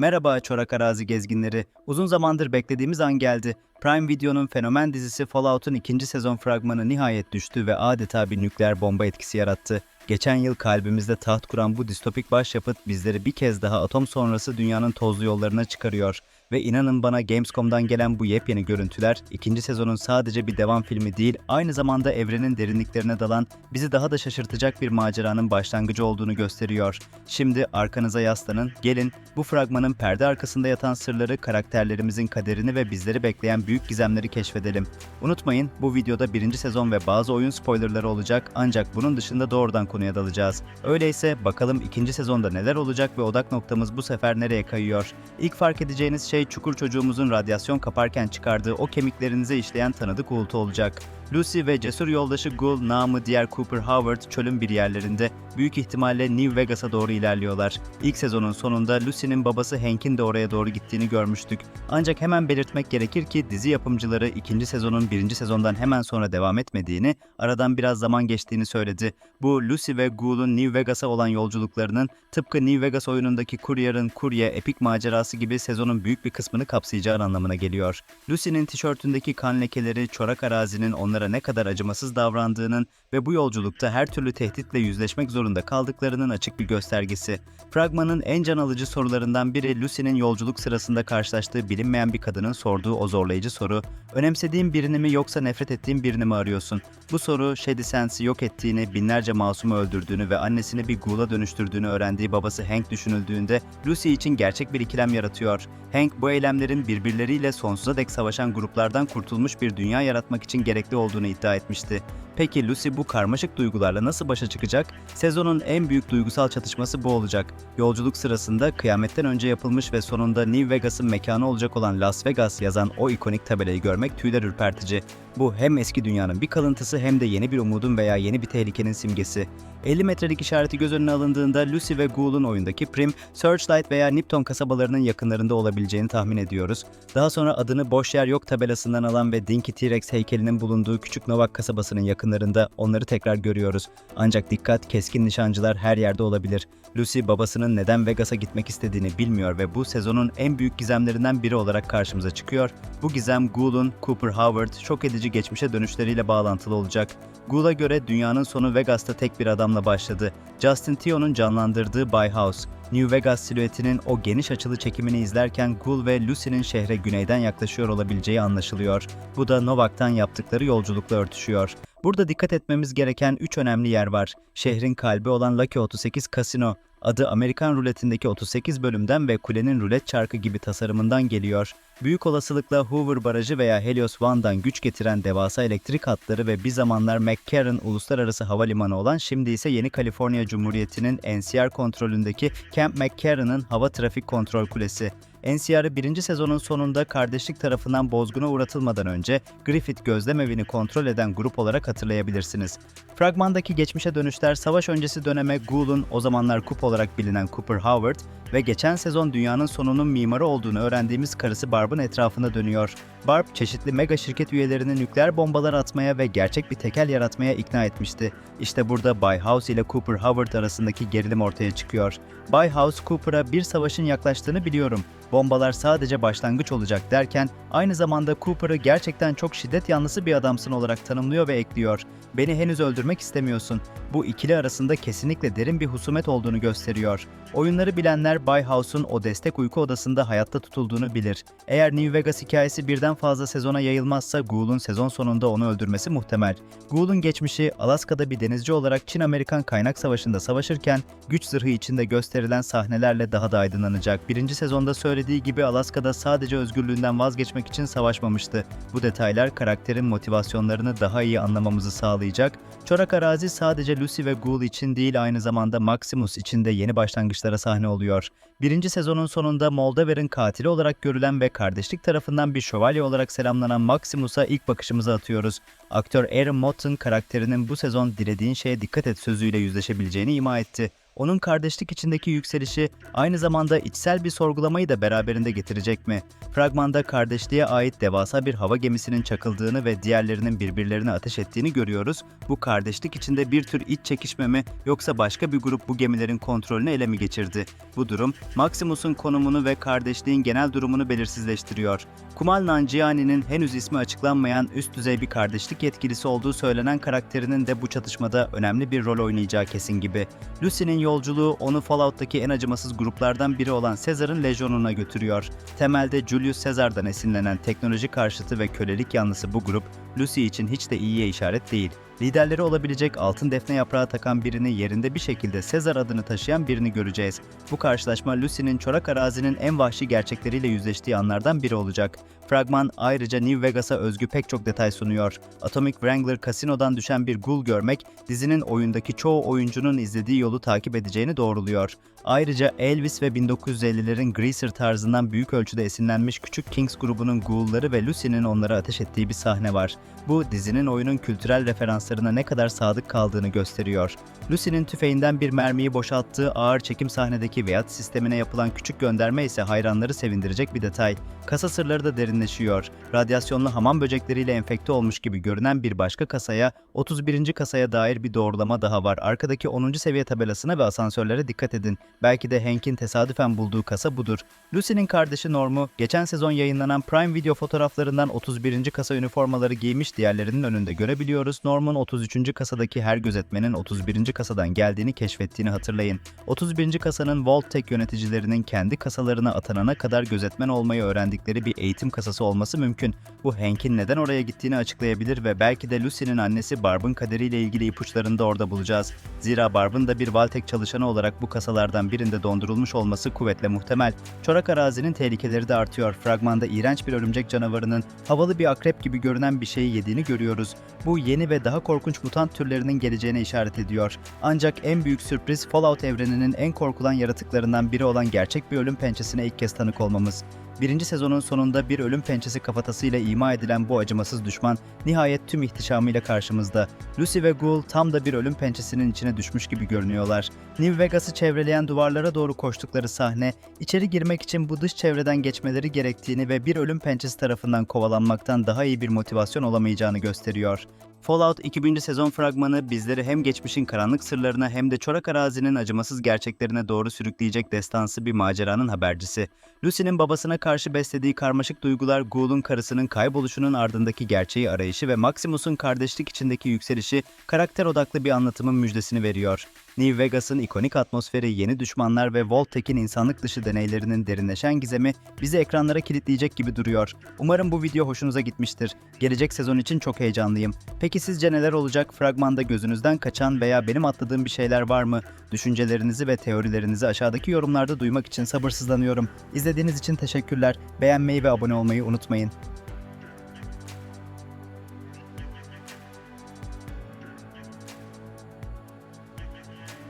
Merhaba çorak arazi gezginleri. Uzun zamandır beklediğimiz an geldi. Prime Video'nun fenomen dizisi Fallout'un ikinci sezon fragmanı nihayet düştü ve adeta bir nükleer bomba etkisi yarattı. Geçen yıl kalbimizde taht kuran bu distopik başyapıt bizleri bir kez daha atom sonrası dünyanın tozlu yollarına çıkarıyor. Ve inanın bana Gamescom'dan gelen bu yepyeni görüntüler ikinci sezonun sadece bir devam filmi değil, aynı zamanda evrenin derinliklerine dalan, bizi daha da şaşırtacak bir maceranın başlangıcı olduğunu gösteriyor. Şimdi arkanıza yaslanın, gelin bu fragmanın perde arkasında yatan sırları, karakterlerimizin kaderini ve bizleri bekleyen büyük gizemleri keşfedelim. Unutmayın bu videoda birinci sezon ve bazı oyun spoilerları olacak ancak bunun dışında doğrudan konuya dalacağız. Öyleyse bakalım ikinci sezonda neler olacak ve odak noktamız bu sefer nereye kayıyor? İlk fark edeceğiniz şey çukur çocuğumuzun radyasyon kaparken çıkardığı o kemiklerinize işleyen tanıdık uğultu olacak. Lucy ve cesur yoldaşı Gul, namı diğer Cooper Howard çölün bir yerlerinde büyük ihtimalle New Vegas'a doğru ilerliyorlar. İlk sezonun sonunda Lucy'nin babası Hank'in de oraya doğru gittiğini görmüştük. Ancak hemen belirtmek gerekir ki dizi yapımcıları ikinci sezonun birinci sezondan hemen sonra devam etmediğini, aradan biraz zaman geçtiğini söyledi. Bu Lucy ve Ghoul'un New Vegas'a olan yolculuklarının tıpkı New Vegas oyunundaki Courier'ın kurye epik macerası gibi sezonun büyük bir kısmını kapsayacağı anlamına geliyor. Lucy'nin tişörtündeki kan lekeleri, çorak arazinin onlara ne kadar acımasız davrandığının ve bu yolculukta her türlü tehditle yüzleşmek zorunda kaldıklarının açık bir göstergesi. Fragmanın en can alıcı sorularından biri Lucy'nin yolculuk sırasında karşılaştığı bilinmeyen bir kadının sorduğu o zorlayıcı soru, önemsediğin birini mi yoksa nefret ettiğin birini mi arıyorsun? Bu soru Shady Sands'i yok ettiğini, binlerce masumu öldürdüğünü ve annesini bir ghoul'a dönüştürdüğünü öğrendiği babası Hank düşünüldüğünde Lucy için gerçek bir ikilem yaratıyor. Hank bu eylemlerin birbirleriyle sonsuza dek savaşan gruplardan kurtulmuş bir dünya yaratmak için gerekli olduğunu iddia etmişti. Peki Lucy bu karmaşık duygularla nasıl başa çıkacak? Sezonun en büyük duygusal çatışması bu olacak. Yolculuk sırasında kıyametten önce yapılmış ve sonunda New Vegas'ın mekanı olacak olan Las Vegas yazan o ikonik tabelayı görmek tüyler ürpertici. Bu hem eski dünyanın bir kalıntısı hem de yeni bir umudun veya yeni bir tehlikenin simgesi. 50 metrelik işareti göz önüne alındığında Lucy ve Ghoul'un oyundaki Prim, Searchlight veya Nipton kasabalarının yakınlarında olabileceğini tahmin ediyoruz. Daha sonra adını boş yer yok tabelasından alan ve Dinky T-Rex heykelinin bulunduğu küçük Novak kasabasının yakınlarında onları tekrar görüyoruz. Ancak dikkat keskin nişancılar her yerde olabilir. Lucy babasının neden Vegas'a gitmek istediğini bilmiyor ve bu sezonun en büyük gizemlerinden biri olarak karşımıza çıkıyor. Bu gizem Ghoul'un Cooper Howard şok edici geçmişe dönüşleriyle bağlantılı olacak. Ghoul'a göre dünyanın sonu Vegas'ta tek bir adamla başladı. Justin Theon'un canlandırdığı By House. New Vegas silüetinin o geniş açılı çekimini izlerken Ghoul ve Lucy'nin şehre güneyden yaklaşıyor olabileceği anlaşılıyor. Bu da Novak'tan yaptıkları yolculukla örtüşüyor. Burada dikkat etmemiz gereken 3 önemli yer var. Şehrin kalbi olan Lucky 38 Casino, adı Amerikan ruletindeki 38 bölümden ve kulenin rulet çarkı gibi tasarımından geliyor. Büyük olasılıkla Hoover Barajı veya Helios One'dan güç getiren devasa elektrik hatları ve bir zamanlar McCarran Uluslararası Havalimanı olan şimdi ise Yeni Kaliforniya Cumhuriyeti'nin NCR kontrolündeki Camp McCarran'ın hava trafik kontrol kulesi. NCR'ı birinci sezonun sonunda kardeşlik tarafından bozguna uğratılmadan önce Griffith gözlem evini kontrol eden grup olarak hatırlayabilirsiniz. Fragmandaki geçmişe dönüşler savaş öncesi döneme Ghoul'un o zamanlar Coop olarak bilinen Cooper Howard ve geçen sezon dünyanın sonunun mimarı olduğunu öğrendiğimiz karısı Barb'ın etrafında dönüyor. Barb, çeşitli mega şirket üyelerini nükleer bombalar atmaya ve gerçek bir tekel yaratmaya ikna etmişti. İşte burada Bay House ile Cooper Howard arasındaki gerilim ortaya çıkıyor. Bay House, Cooper'a bir savaşın yaklaştığını biliyorum. Bombalar sadece başlangıç olacak derken aynı zamanda Cooper'ı gerçekten çok şiddet yanlısı bir adamsın olarak tanımlıyor ve ekliyor. Beni henüz öldürmek istemiyorsun. Bu ikili arasında kesinlikle derin bir husumet olduğunu gösteriyor. Oyunları bilenler Bay House'un o destek uyku odasında hayatta tutulduğunu bilir. Eğer New Vegas hikayesi birden fazla sezona yayılmazsa Ghoul'un sezon sonunda onu öldürmesi muhtemel. Ghoul'un geçmişi Alaska'da bir denizci olarak Çin-Amerikan kaynak savaşında savaşırken güç zırhı içinde gösterilen sahnelerle daha da aydınlanacak. Birinci sezonda söylediği gibi Alaska'da sadece özgürlüğünden vazgeçmek için savaşmamıştı. Bu detaylar karakterin motivasyonlarını daha iyi anlamamızı sağlayacak. Çorak arazi sadece Lucy ve Ghoul için değil aynı zamanda Maximus için de yeni başlangıçlara sahne oluyor. Birinci sezonun sonunda Moldaver'in katili olarak görülen ve kardeşlik tarafından bir şövalye olarak selamlanan Maximus'a ilk bakışımızı atıyoruz. Aktör Aaron Motten karakterinin bu sezon dilediğin şeye dikkat et sözüyle yüzleşebileceğini ima etti. Onun kardeşlik içindeki yükselişi aynı zamanda içsel bir sorgulamayı da beraberinde getirecek mi? Fragmanda kardeşliğe ait devasa bir hava gemisinin çakıldığını ve diğerlerinin birbirlerine ateş ettiğini görüyoruz. Bu kardeşlik içinde bir tür iç çekişme mi yoksa başka bir grup bu gemilerin kontrolünü ele mi geçirdi? Bu durum Maximus'un konumunu ve kardeşliğin genel durumunu belirsizleştiriyor. Kumal Nanjiani'nin henüz ismi açıklanmayan üst düzey bir kardeşlik yetkilisi olduğu söylenen karakterinin de bu çatışmada önemli bir rol oynayacağı kesin gibi. Lucy'nin yolculuğu onu Fallout'taki en acımasız gruplardan biri olan Caesar'ın lejyonuna götürüyor. Temelde Julius Caesar'dan esinlenen teknoloji karşıtı ve kölelik yanlısı bu grup, Lucy için hiç de iyiye işaret değil. Liderleri olabilecek altın defne yaprağı takan birini yerinde bir şekilde Caesar adını taşıyan birini göreceğiz. Bu karşılaşma Lucy'nin çorak arazinin en vahşi gerçekleriyle yüzleştiği anlardan biri olacak. Fragman ayrıca New Vegas'a özgü pek çok detay sunuyor. Atomic Wrangler kasinodan düşen bir ghoul görmek, dizinin oyundaki çoğu oyuncunun izlediği yolu takip edeceğini doğruluyor. Ayrıca Elvis ve 1950'lerin Greaser tarzından büyük ölçüde esinlenmiş küçük Kings grubunun ghoulları ve Lucy'nin onlara ateş ettiği bir sahne var. Bu dizinin oyunun kültürel referanslarına ne kadar sadık kaldığını gösteriyor. Lucy'nin tüfeğinden bir mermiyi boşalttığı ağır çekim sahnedeki Veyat sistemine yapılan küçük gönderme ise hayranları sevindirecek bir detay. Kasa sırları da derinleşiyor. Radyasyonlu hamam böcekleriyle enfekte olmuş gibi görünen bir başka kasaya, 31. kasaya dair bir doğrulama daha var. Arkadaki 10. seviye tabelasına ve asansörlere dikkat edin. Belki de Hank'in tesadüfen bulduğu kasa budur. Lucy'nin kardeşi Norm'u geçen sezon yayınlanan Prime Video fotoğraflarından 31. kasa üniformaları giymiş diğerlerinin önünde görebiliyoruz. Norm'un 33. kasadaki her gözetmenin 31. kasadan geldiğini keşfettiğini hatırlayın. 31. kasanın Vault Tech yöneticilerinin kendi kasalarına atanana kadar gözetmen olmayı öğrendikleri bir eğitim kasası olması mümkün. Bu Hank'in neden oraya gittiğini açıklayabilir ve belki de Lucy'nin annesi Barb'ın kaderiyle ilgili ipuçlarını da orada bulacağız. Zira Barb'ın da bir Valtek çalışanı olarak bu kasalardan birinde dondurulmuş olması kuvvetle muhtemel. Çorak arazinin tehlikeleri de artıyor. Fragmanda iğrenç bir örümcek canavarının havalı bir akrep gibi görünen bir şeyi yediğini görüyoruz. Bu yeni ve daha korkunç mutant türlerinin geleceğine işaret ediyor. Ancak en büyük sürpriz Fallout evreninin en korkulan yaratıklarından biri olan gerçek bir ölüm pençesine ilk kez tanık olmamız. Birinci sezonun sonunda bir ölüm pençesi kafatasıyla ima edilen bu acımasız düşman nihayet tüm ihtişamıyla karşımızda. Lucy ve Ghoul tam da bir ölüm pençesinin içine düşmüş gibi görünüyorlar. New Vegas'ı çevreleyen duvarlara doğru koştukları sahne, içeri girmek için bu dış çevreden geçmeleri gerektiğini ve bir ölüm pençesi tarafından kovalanmaktan daha iyi bir motivasyon olamayacağını gösteriyor. Fallout 2000. sezon fragmanı bizleri hem geçmişin karanlık sırlarına hem de çorak arazinin acımasız gerçeklerine doğru sürükleyecek destansı bir maceranın habercisi. Lucy'nin babasına karşı beslediği karmaşık duygular Ghoul'un karısının kayboluşunun ardındaki gerçeği arayışı ve Maximus'un kardeşlik içindeki yükselişi karakter odaklı bir anlatımın müjdesini veriyor. New Vegas'ın ikonik atmosferi, yeni düşmanlar ve Voltek'in insanlık dışı deneylerinin derinleşen gizemi bizi ekranlara kilitleyecek gibi duruyor. Umarım bu video hoşunuza gitmiştir. Gelecek sezon için çok heyecanlıyım. Peki sizce neler olacak? Fragmanda gözünüzden kaçan veya benim atladığım bir şeyler var mı? Düşüncelerinizi ve teorilerinizi aşağıdaki yorumlarda duymak için sabırsızlanıyorum. İzlediğiniz için teşekkürler. Beğenmeyi ve abone olmayı unutmayın.